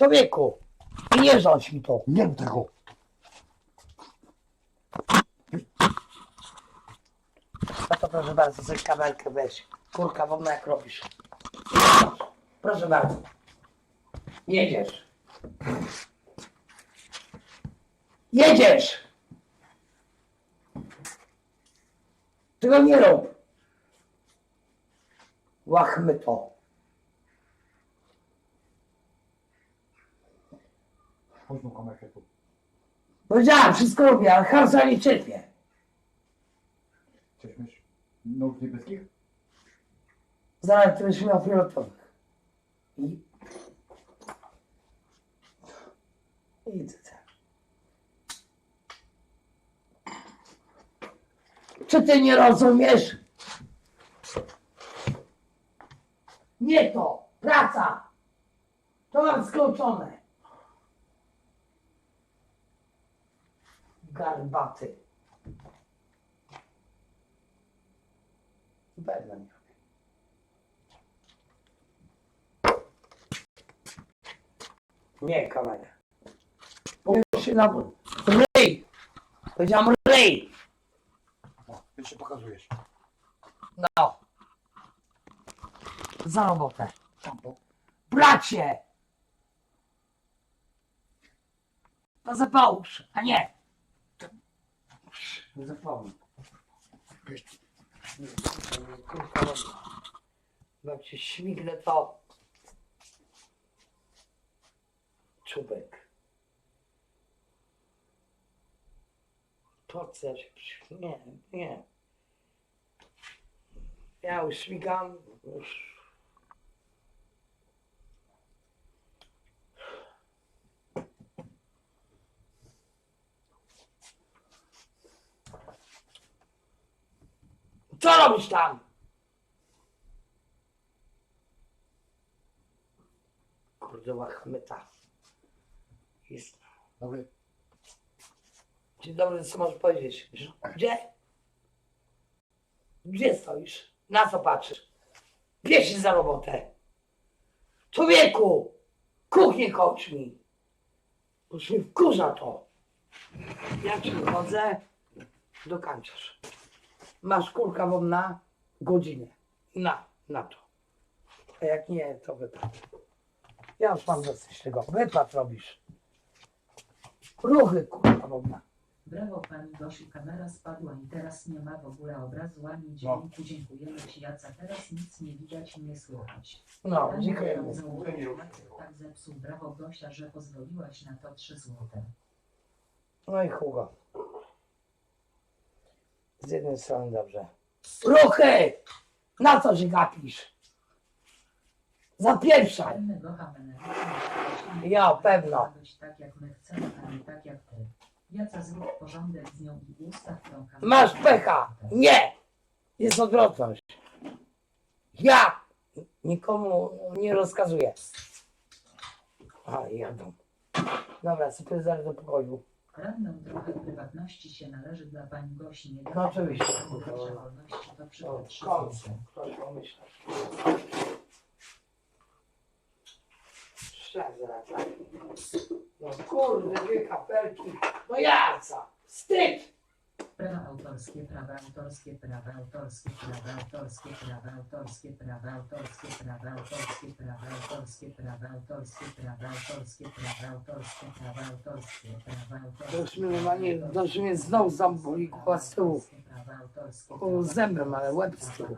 Człowieku, nie rzuć mi to. Nie rób tego. No to proszę bardzo, sobie kabelkę weź. Kurka wodna jak robisz. Proszę bardzo. Jedziesz. Jedziesz! Tego nie rób. Łachmy to. Tą kamerkę tu. Powiedziałem, wszystko robię, ale Hansa nie cierpię. Chcesz mieć nóg niebieskich? Zaraz ty będziesz miał fioletowych. I... I co tak. Czy ty nie rozumiesz? Nie to! Praca! To mam skończone. Garbaty. Pewno nie. Nie, kamerę. Powiem się na ryj. Powiedziałam ryj. No, ty się pokazujesz. No. Za robotę. Bracie! To zapałóż, a nie. Weź. Kurwa. Jak się śmignę to... Czubek. Po co. Nie, nie. Ja już śmigam, już... Co robisz tam? Kurde, łachmyta. Jest. Dobry. Dzień dobry, co możesz powiedzieć? Gdzie? Gdzie stoisz? Na co patrzysz? Bierz się za robotę. Człowieku! Kuchnię kończ mi. Już mi wkurza to. Jak ci wychodzę, dokańczasz. Masz kurka wodna godzinę. Na, na to. A jak nie, to wypad. Ja już mam dosyć tego. Wypad robisz. Ruchy kurka wodna. Brawo pani Gosiu, kamera spadła i teraz nie ma w ogóle obrazu ani No. dźwięku. Dziękujemy ci Jaca, teraz nic nie widać i nie słychać. No, Pani dziękuję. bardzo Jacek tak zepsuł, brawo Gosia, że pozwoliłaś na to 3 złote. No i Hugo. Z jednej strony dobrze. Ruchy! Na co się gapisz? Zapieprzaj! Hameneru. Ja, pewno. Być tak jak my chcemy, a tak jak ty. Jaca zrób porządek z nią i ustaw tą. Masz pecha! Nie! Jest odwrotność. Ja nikomu nie rozkazuję. A, jadą. Dobra, sobie zaraz do pokoju. Radną trochę prywatności się należy dla pani Gosi. Nie No oczywiście. Wolności to O, przykład 3 w końcu. Ktoś pomyślał. Szczerze, tak. No kurde, dwie kapelki. No jaca! Wstyd! Prawa autorskie, prawa autorskie, prawa autorskie, prawa autorskie, prawa autorskie, prawa autorskie, prawa autorskie, prawa autorskie, prawa autorskie, prawa autorskie, prawa autorskie, prawa autorskie, prawa autorskie. To już mnie normalnie, to już mnie znowu zaboli głowa z tyłu. Prawa autorskie, Kurwa, zębem, ale łeb z tyłu.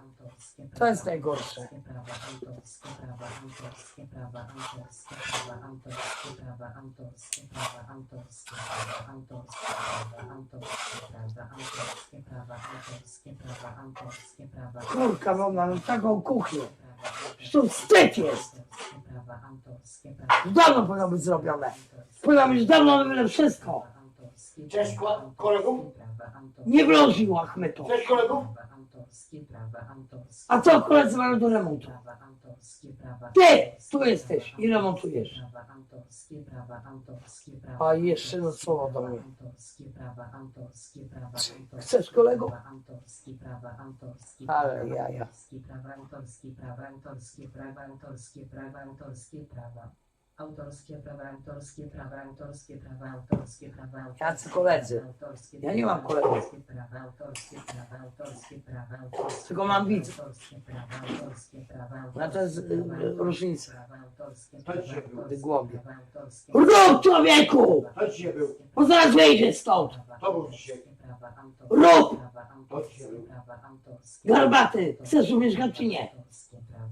To jest najgorsze. Prawa autorskie, prawa autorskie, prawa autorskie, prawa autorskie, prawa autorskie, prawa autorskie, prawa autorskie, prawa autorskie, prawa autorskie, prawa autorskie, prawa autorskie, prawa Kurka wodna, no taką kuchnię. prawa To wstyd jest! prawa autorskie, prawa dawno powinno być zrobione. Powinno być dawno robione wszystko. Cześć, ko- kolegów. Nie wlożył Achmeto. Cześć kolegów. A co koledzy mają do remontu? autorskie, prawa Ty! Tu jesteś! Ile montujesz? Prawa autorskie, prawa autorskie, prawa A jeszcze no słowo do mnie. Autorskie, prawa autorskie, prawa. Chcesz kolego? Prawa autorskie, prawa. Ale ja ja. autorskie, prawa autorskie, prawa autorskie, prawa autorskie, prawa autorskie, prawa autorskie prawa, autorskie prawa, autorskie prawa. autorskie Jacy koledzy? prawa, autorskie Ja nie mam prawa, kolegów. Autorskie prawa, autorskie prawa, autorskie prawa, autorskie Tylko mam prawa, widzów. Autorskie prawa, autorskie prawa, No to jest, autorskie y, prawa, y, autorskie różnica. prawa, autorskie prawa, autorskie ty głowie. prawa, autorskie Rób, prawa, człowieku! Bo zaraz wyjdziesz stąd. To był dzisiaj. Rób! Garbaty, chcesz umieszkać czy nie?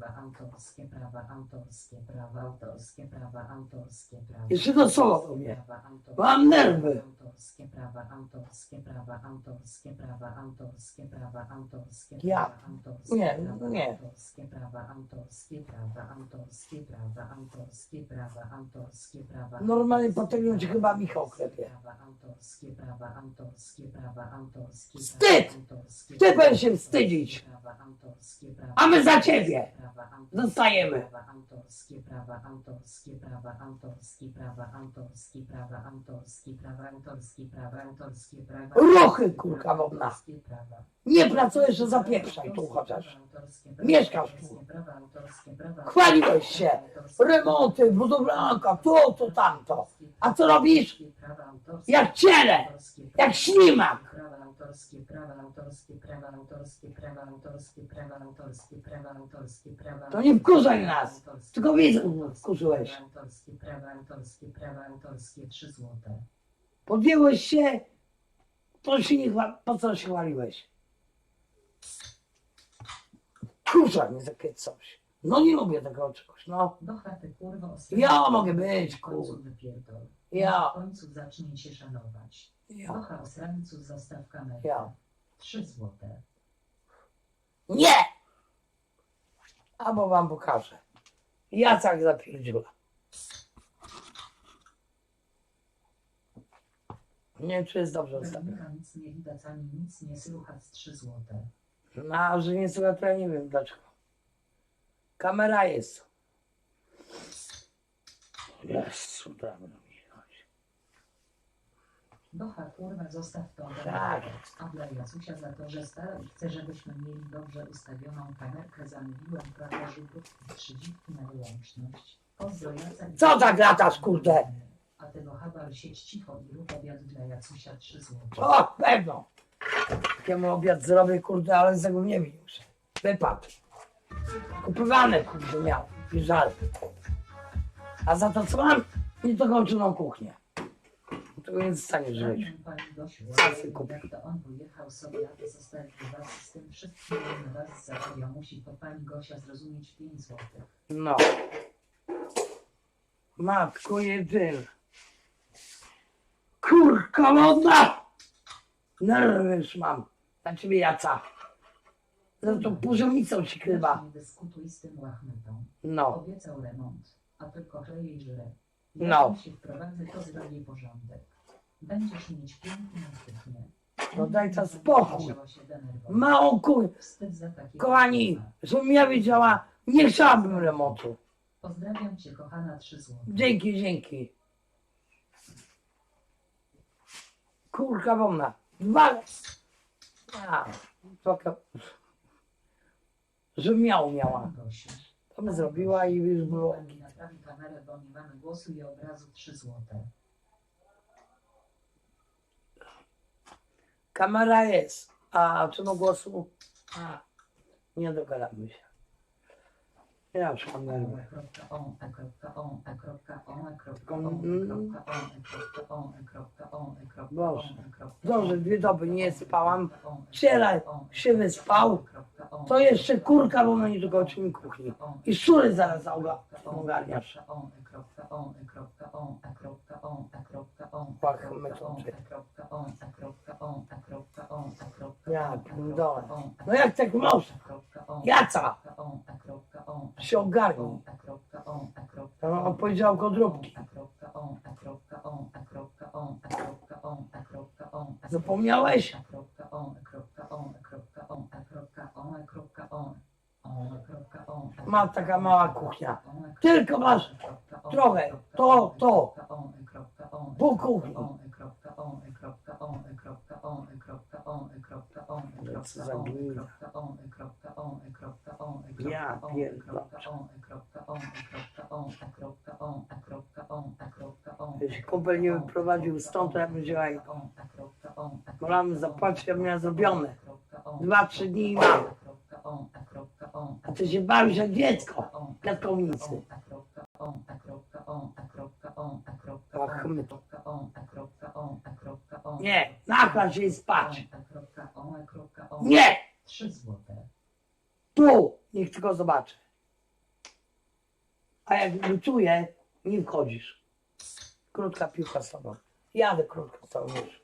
Prawa, autorskie prawa, autorskie prawa, autorskie prawa, autorskie prawa. Jeszcze to słowo do mnie. Prawa, autorskie Mam nerwy. Autorskie prawa, autorskie prawa, autorskie prawa, autorskie prawa, autorskie Ja. prawa, autorskie Nie, prawa, nie. Autorskie prawa, autorskie prawa, autorskie prawa, autorskie prawa, autorskie prawa. Normalnie autorskie po tego cię prawa, chyba Michał klepie. prawa, Autorskie prawa, autorskie prawa, autorskie Wstyd! Ty powinieneś się wstydzić. A my za ciebie prawa, autorskie prawa, autorskie prawa, autorskie prawa, autorskie prawa, autorskie prawa, autorskie prawa, autorskie prawa. Ruchy, kurka wodna. Nie pracujesz, to zapieprzaj tu chociaż. Mieszkasz tu. Chwaliłeś się. Remonty, budowlanka, to, to, tamto. A co robisz? Jak ciele, jak ślimak. Autorskie, prawa autorskie, prawa autorskie, prawa autorskie, prawa autorskie, prawa autorskie, prawa To nie wkurzaj nas. Tylko widzę, wkurzyłeś. Prawa autorskie, prawa autorskie, prawa autorskie, 3 złote. Podjęłeś się, to się nie chwa... po co się chwaliłeś? Kurza mnie takie coś. No nie lubię tego czegoś, no. Do chaty kurwa Ja mogę być, W końcu kur- wypierdol. Ja. W końcu zacznij się szanować. Ja. Docha osrańcu zostaw kamerę. Ja. 3 złote. Nie! Albo wam pokażę. Jacek zapierdziela. Nie wiem, czy jest dobrze. Weronika nic nie widać ani nic nie słychać 3 złote. No, a że nie słucha, to ja nie wiem dlaczego. Kamera jest. Mi chodzi. Docha kurwa zostaw to. Tak. A dla Jacusia za to, że stara i chce, żebyśmy mieli dobrze ustawioną kamerkę, zamówiłem prawie rzutówki 30 na wyłączność. Pozdro Jacek. Co tak latasz, kurde? A tego Habal sieć cicho i rób obiad dla Jacusia 3 zł. O, pewno. Takiemu obiad zrobię, kurde, ale z tego nie wiem już. Wypadł. Kupowane, kurde, miał. I żal. A za to co mam? Niedokończoną kuchnię. Tego nie zostanie żyć. Pragnę pani Gosiu, Casy kupię. jak to on pojechał sobie, a to zostawił was z tym wszystkim, on was zarabia. Musi to pani Gosia zrozumieć 5 zł. No. Matko jedyna. Kurka wodna! Nerwy już mam. Na ciebie jaca. Za tą poziomicą się chyba. Nie dyskutuj z tym łachmytą. No. Obiecał remont, a tylko kleje i żre. No. Jak się wprowadzę, to zrobię porządek. Będziesz mieć piękną kuchnię. No daj to spokój. Małą kur... Wstyd za takie Kochani, słowa. żebym ja wiedziała, nie chciałabym remontu. Pozdrawiam cię, kochana 3 zł. Dzięki, dzięki. Kurka wodna. Dwa... A, trochę... Żebym miał miała. Gosiu. To by zrobiła i już było. Pani naprawi kamerę, bo nie mamy głosu i obrazu 3 złote. Kamera jest. A czemu głosu? A, nie dogadamy się. Ja już mam nerwy. Dobrze, dwie doby nie spałam. Wczoraj się wyspał. To jeszcze kurka, bo mnie nie dokończy mi kuchni. I szczury zaraz oga- ogarniasz. Ja pierdolę. No jak tak można? Jaca? Się ogarnij. To on powiedział kodróbki. Zapomniałeś? Ma taka mała kuchnia. Tylko masz trochę, to, to. Po kuchni. Ja pierdolę. Jeśli kumpel nie wyprowadził stąd, to ja bym wzięła i Wolałam zapłacić, ja miała zrobione. Dwa, trzy dni i mam. A ty się bawisz jak dziecko. Piatkownicy. Ach, my to. Nie, nachla się i spać. Nie! Trzy złote. Tu! Niech tylko zobaczy. A jak wyczuję, nie wchodzisz. Krótka piłka z tobą. Jadę krótko z tobą już.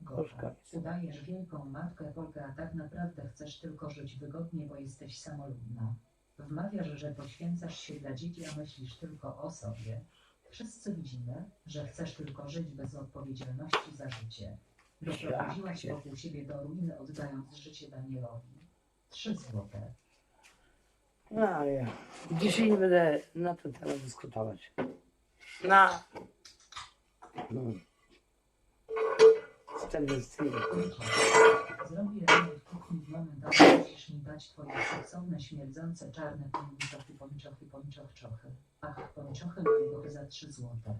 Gorzej. Udajesz wielką matkę Polkę, a tak naprawdę chcesz tylko żyć wygodnie, bo jesteś samolubna. Wmawiasz, że poświęcasz się dla dzieci, a myślisz tylko o sobie. Wszyscy widzimy, że chcesz tylko żyć bez odpowiedzialności za życie. Doprowadziłaś Ja wokół siebie do ruiny, oddając życie Danielowi. Trzy złote. No ja. Dzisiaj nie będę na ten temat dyskutować. Na. Hmm. Czterdzieści. Zrobię rano w kuchni w moment, ale musisz mi dać twoje seksowne, śmierdzące, czarne pończochy, pończochy, pończoch, czochy. Ach, pończochy mojego za trzy złote.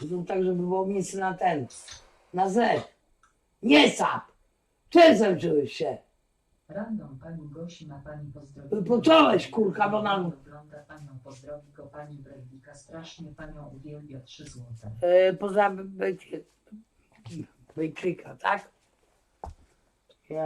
Zrób tak, żeby było miejsce na ten. Na Z. Nie sap! Czym zemczyłeś się? Random pani Gosi ma pani pozdrowić. Począłeś, kurka, bo nam- Wygląda panią, pozdrowi go pani Bredlika, strasznie panią uwielbia trzy złote. Yy, poza Bejczyka, tak?